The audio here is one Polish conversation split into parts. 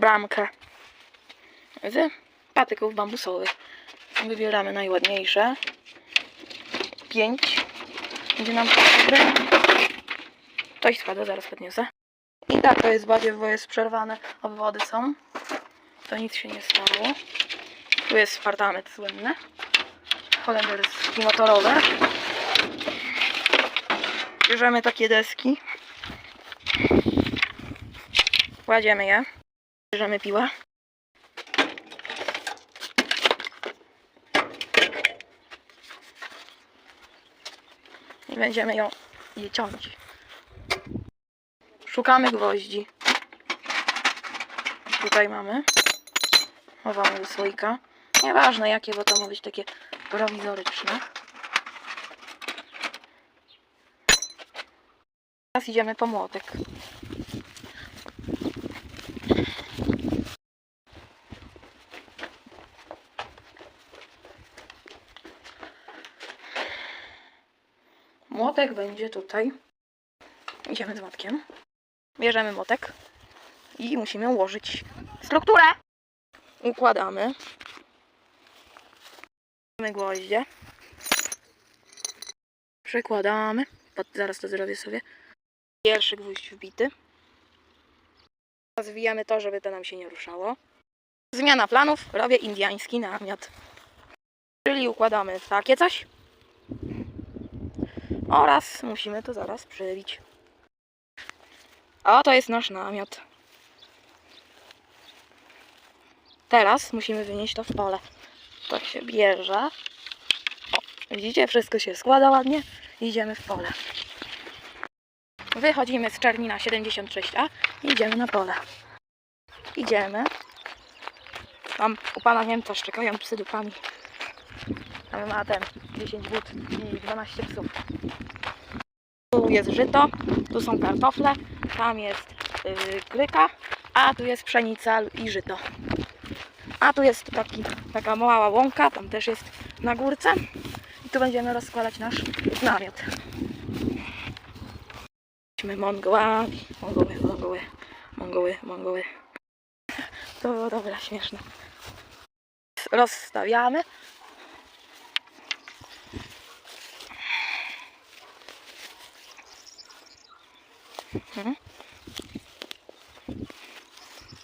bramkę z patyków bambusowych. Wybieramy najładniejsze. Pięć. Będzie nam potrzebne. Coś spadło, zaraz podniosę. I tak to jest badziew, bo jest przerwane. Obwody są. To nic się nie stało. Tu jest apartament słynny. Holenderski motorower. Bierzemy takie deski. Kładziemy je. Bierzemy piłę. I będziemy ją je ciąć. Szukamy gwoździ. Tutaj mamy. Chowamy do słoika. Nieważne jakie, bo to ma być takie prowizoryczne. Teraz idziemy po młotek. Młotek będzie tutaj. Idziemy z młotkiem. Bierzemy młotek i musimy ułożyć strukturę. Układamy. Bierzemy gwoździe. Przekładamy. Zaraz to zrobię sobie. Pierwszy gwóźdź wbity. Zwijamy to, żeby to nam się nie ruszało. Zmiana planów. Robię indiański namiot. Czyli układamy takie coś. Oraz musimy to zaraz przebić. A to jest nasz namiot. Teraz musimy wynieść to w pole. To się bierze. O, widzicie, wszystko się składa ładnie. Idziemy w pole. Wychodzimy z Czernina 76A i idziemy na pole. Idziemy. Tam u pana Niemca szczekają psy dupami. Tam ma ten 10 but i 12 psów. Tu jest żyto, tu są kartofle, tam jest yy, gryka, a tu jest pszenica i żyto. A tu jest taki, taka mała łąka, tam też jest na górce. I tu będziemy rozkładać nasz namiot. Jesteśmy Mongołami. Mongoły, Mongoły, Mongoły, Mongoły. To było dobra, śmieszne. Rozstawiamy.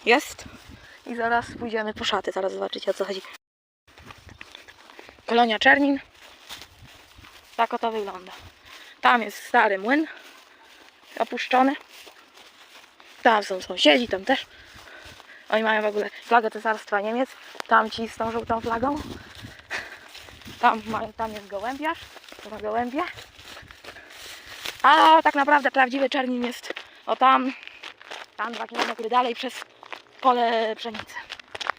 Jest. I zaraz pójdziemy po szaty, zaraz zobaczycie o co chodzi. Kolonia Czernin. Tak oto wygląda. Tam jest stary młyn opuszczony. Tam są sąsiedzi, tam też. Oni mają w ogóle flagę Cesarstwa Niemiec. Tam ci z tą żółtą flagą. Tam, tam jest gołębiarz. To ma gołębie. A tak naprawdę prawdziwy Czernin jest o tam, tam 2 km dalej przez pole pszenicy.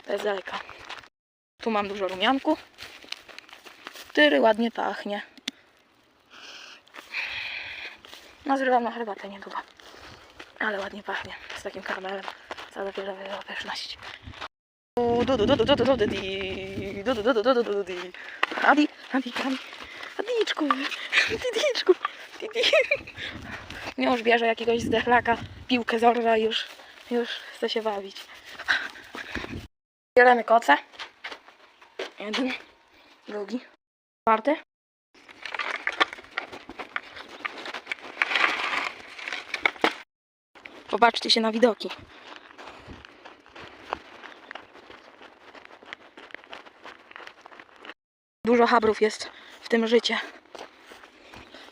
To jest daleko. Tu mam dużo rumianku. Tyry ładnie pachnie. No zrywam na herbatę niedługo. Ale ładnie pachnie. Z takim karmelem. Co dopiero pyszność. Adi, adi, adi, adiczku, adiczku. Didi. Już bierze jakiegoś zdechlaka, piłkę zorwa i już, już chce się bawić. Bieremy koce. Jeden, drugi, czwarty. Popatrzcie się na widoki. Dużo habrów jest w tym życie.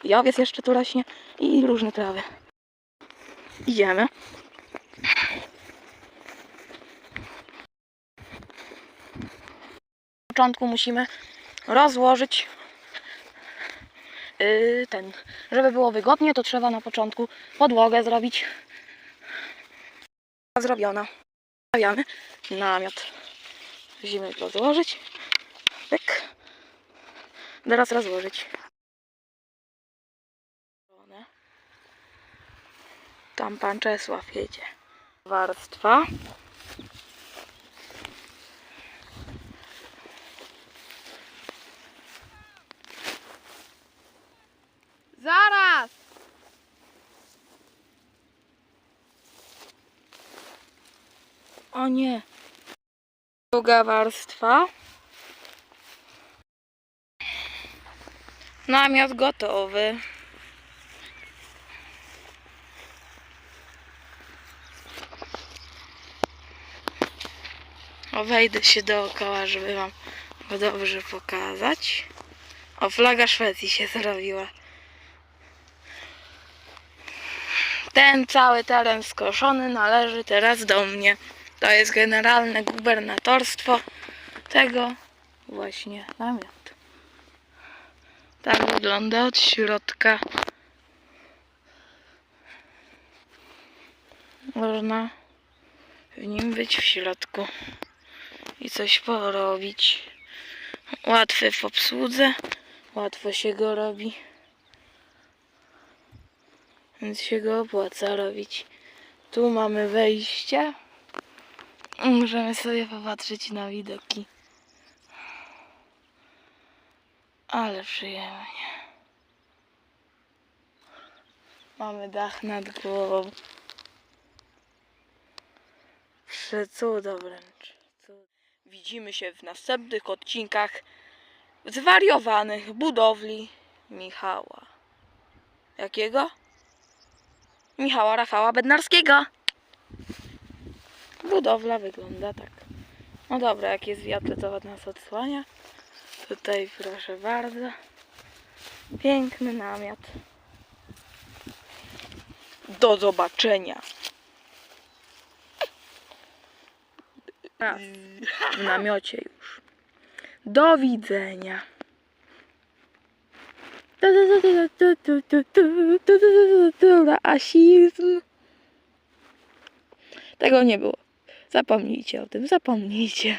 I owiec jeszcze tu rośnie i różne trawy. Idziemy. Na początku musimy rozłożyć yy, ten, żeby było wygodnie, to trzeba na początku podłogę zrobić. Zrobiona. Stawiamy namiot. Musimy rozłożyć. Pyk. Teraz rozłożyć. Tam pan Czesław jedzie. Warstwa. Zaraz! O nie. Druga warstwa. Namiot gotowy. O, wejdę się dookoła, żeby wam go dobrze pokazać. O, flaga Szwecji się zrobiła. Ten cały teren skoszony należy teraz do mnie. To jest generalne gubernatorstwo tego właśnie namiotu. Tak wygląda od środka. Można w nim być w środku i coś porobić. Łatwy w obsłudze, łatwo się go robi. Więc się go opłaca robić. Tu mamy wejście. Możemy sobie popatrzeć na widoki. Ale przyjemnie. Mamy dach nad głową. Przecudo wręcz. Widzimy się w następnych odcinkach zwariowanych budowli Michała. Jakiego? Michała Rafała Bednarskiego. Budowla wygląda tak. No dobra, jak jest wiatr, to od nas odsłania. Tutaj proszę bardzo. Piękny namiot. Do zobaczenia. W namiocie już. Do widzenia. Rasizm. Tego nie było. Zapomnijcie o tym, zapomnijcie.